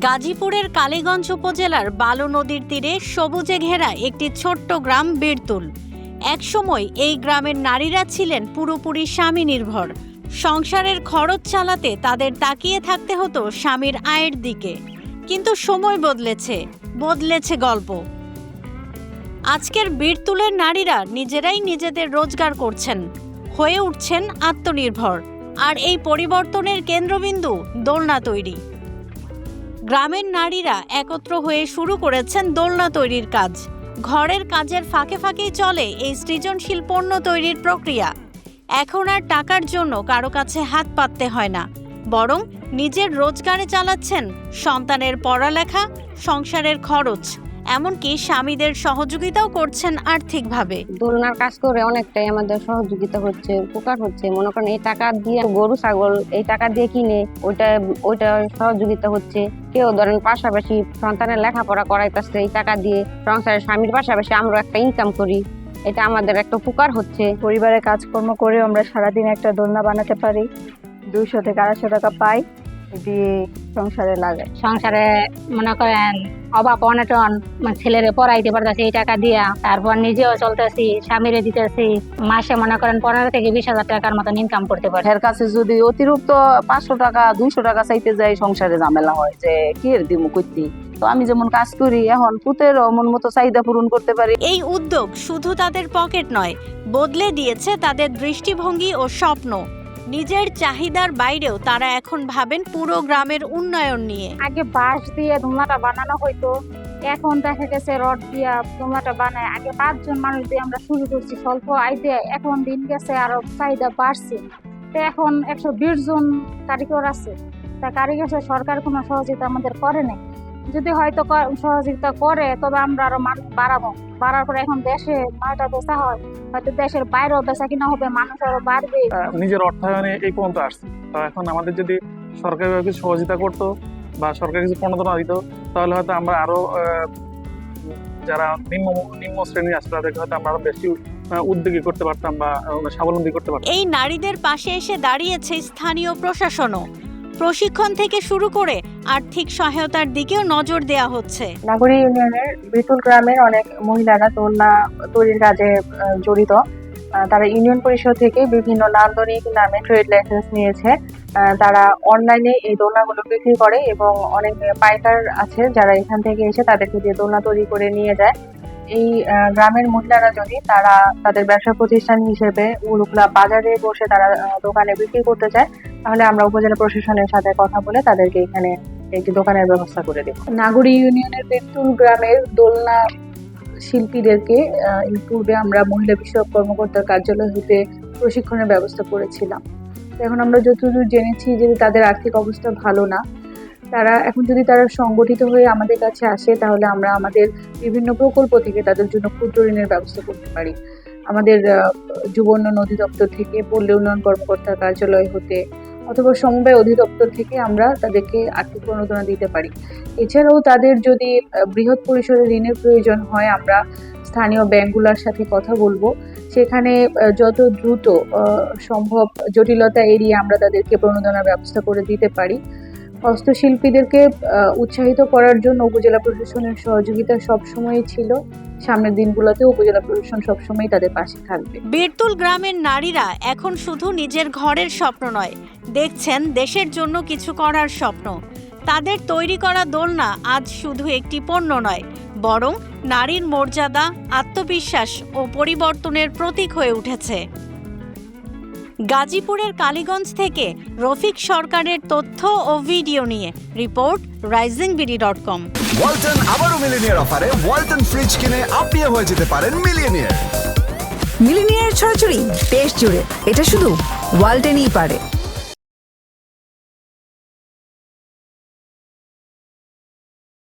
গাজীপুরের কালীগঞ্জ উপজেলার বালু নদীর তীরে সবুজে ঘেরা একটি ছোট্ট গ্রাম বীরতুল। একসময় এই গ্রামের নারীরা ছিলেন পুরোপুরি স্বামী নির্ভর সংসারের খরচ চালাতে তাদের তাকিয়ে থাকতে হতো স্বামীর আয়ের দিকে। কিন্তু সময় বদলেছে বদলেছে গল্প। আজকের বীরতুলের নারীরা নিজেরাই নিজেদের রোজগার করছেন, হয়ে উঠছেন আত্মনির্ভর। আর এই পরিবর্তনের কেন্দ্রবিন্দু দোলনা তৈরি। গ্রামের নারীরা একত্র হয়ে শুরু করেছেন দোলনা তৈরির কাজ। ঘরের কাজের ফাঁকে ফাঁকেই চলে এই সৃজনশীল পণ্য তৈরির প্রক্রিয়া। এখন আর টাকার জন্য কারও কাছে হাত পাততে হয় না, বরং নিজের রোজগারে চালাচ্ছেন সন্তানের পড়ালেখা, সংসারের খরচ। এমনকি স্বামীদের সহযোগিতাও করছেন আর্থিকভাবে। দোলনার কাজ করে অনেকটাই আমাদের সহযোগিতা হচ্ছে উপকার হচ্ছে। মনে করেন এই টাকা দিয়ে গরু ছাগল এই টাকা দিয়ে কিনে ওইটা ওইটা সহযোগিতা হচ্ছে। কেউ ধরেন পাশাপাশি সন্তানের লেখাপড়া করাইতেছে এই টাকা দিয়ে সংসারের স্বামীর পাশাপাশি আমরা একটা ইনকাম করি। এটা আমাদের একটা উপকার হচ্ছে। পরিবারের কাজকর্ম করে আমরা সারাদিন একটা দোলনা বানাতে পারি। দুইশো থেকে আড়াইশো টাকা পাই। দিয়ে সংসারে লাগে। সংসারে মনে করেন অভাব অনটন মানে ছেলেরে পড়াইতে পারতেছি এই টাকা দিয়া। তারপর নিজেও চলতেছি স্বামীরে দিতেছি। মাসে মনে করেন পনেরো থেকে বিশ হাজার টাকার মতন ইনকাম করতে পারে। এর কাছে যদি অতিরিক্ত পাঁচশো টাকা দুইশো টাকা চাইতে যাই সংসারে ঝামেলা হয় যে কি এর দিমু করতে তো আমি যেমন কাজ করি এখন পুতের মন মতো চাহিদা পূরণ করতে পারি। এই উদ্যোগ শুধু তাদের পকেট নয় বদলে দিয়েছে তাদের দৃষ্টিভঙ্গি ও স্বপ্ন। নিজের চাহিদার বাইরেও তারা এখন ভাবেন পুরো গ্রামের উন্নয়ন নিয়ে। আগে বাঁশ দিয়ে দোলনাটা বানানো হইতো, এখন দেখা গেছে রড দিয়া দোলনাটা বানায়। আগে পাঁচজন মানুষ দিয়ে আমরা শুরু করছি স্বল্প আয় দিয়ে, এখন দিন গেছে আরও চাহিদা বাড়ছে। এখন একশো বিশ জন কারিগর আছে। তা কারিগর সরকার কোনো সহযোগিতা আমাদের করে নাই। যদি হয়তো সহযোগিতা করে তবে আমরা আরও মানুষ বাড়াবো। বাড়ার পরে এখন দেশে নয়টা বেচা হয়। হয়তো দেশের বাইরেও বেচা কিনা হবে মানুষ আরও বাড়বে। নিজের অর্থায়নে এই পর্যন্ত আসছে। তো এখন আমাদের যদি সরকারিভাবে কিছু সহযোগিতা করতো বা সরকার কিছু প্রণোদনা দিত তাহলে হয়তো আমরা আরও আহ, যারা নিম্ন নিম্ন শ্রেণি আছে তাদেরকে হয়তো আমরা আরও বেশি উদ্যোগী করতে পারতাম বা স্বাবলম্বী করতে পারতাম। এই নারীদের পাশে এসে দাঁড়িয়েছে স্থানীয় প্রশাসনও। প্রশিক্ষণ থেকে শুরু করে আর্থিক সহায়তার দিকেও নজর দেওয়া হচ্ছে। নাগরী ইউনিয়নের বিতুল গ্রামের অনেক মহিলারা দোলনা তৈরির কাজে জড়িত। তারা ইউনিয়ন পরিষদ থেকে বিভিন্ন নান্দনিক নামে ট্রেড লাইসেন্স নিয়েছে। তারা অনলাইনে এই দোলনাগুলো বিক্রি করে এবং অনেক পাইকার আছে যারা এখান থেকে এসে তাদেরকে দিয়ে দোলনা তৈরি করে নিয়ে যায়। এই গ্রামের মহিলারা যদি তারা তাদের ব্যবসা প্রতিষ্ঠান হিসেবে উলুকলা বাজারে বসে তারা দোকানে বিক্রি করতে চায়, তাহলে আমরা উপজেলা প্রশাসনের সাথে কথা বলে তাদেরকে এখানে একটি দোকানের ব্যবস্থা করে দেব। নাগরী ইউনিয়নের বেতুল গ্রামের দোলনা শিল্পীদেরকে এর পূর্বে আমরা মহিলা বিষয়ক কর্মকর্তার কার্যালয় হতে প্রশিক্ষণের ব্যবস্থা করেছিলাম। এখন আমরা যতদূর জেনেছি যে তাদের আর্থিক অবস্থা ভালো না তারা এখন যদি তারা সংগঠিত হয়ে আমাদের কাছে আসে, তাহলে আমরা আমাদের বিভিন্ন প্রকল্প থেকে তাদের জন্য ক্ষুদ্র ঋণের ব্যবস্থা করতে পারি। আমাদের যুব অধিদপ্তর থেকে, পল্লী উন্নয়ন কর্মকর্তার কার্যালয় হতে অথবা সমবায় অধিদপ্তর থেকে আমরা তাদেরকে আর্থিক প্রণোদনা দিতে পারি। এছাড়াও তাদের যদি বৃহৎ পরিসরে ঋণের প্রয়োজন হয়, আমরা স্থানীয় ব্যাংকগুলোর সাথে কথা বলব। সেখানে যত দ্রুত সম্ভব জটিলতা এড়িয়ে আমরা তাদেরকে প্রণোদনার ব্যবস্থা করে দিতে পারি। হস্তশিল্পীদেরকে উৎসাহিত করার জন্য উপজেলা প্রশাসনের সহযোগিতা সবসময়ই ছিল। সামনের দিনগুলোতে উপজেলা প্রশাসন সবসময় তাদের পাশে থাকবে। বীরতুল গ্রামের নারীরা এখন শুধু নিজের ঘরের স্বপ্ন নয়, দেখছেন দেশের জন্য কিছু করার স্বপ্ন। তাদের তৈরি করা দোলনা আজ শুধু একটি পণ্য নয়, বরং নারীর মর্যাদা, আত্মবিশ্বাস ও পরিবর্তনের প্রতীক হয়ে উঠেছে। গাজীপুরের কালীগঞ্জ থেকে রফিক সরকারের তথ্য ও ভিডিও নিয়ে report rising BD dot com. Walton আবারও মিলিনিয়ার অফারে ওয়ালটন ফ্রিজ কিনে আপনিও হয়ে যেতে পারেন মিলিনিয়ার। মিলিনিয়ার ছড়াছড়ি দেশ জুড়ে এটা শুধু ওয়ালটেনই পারে।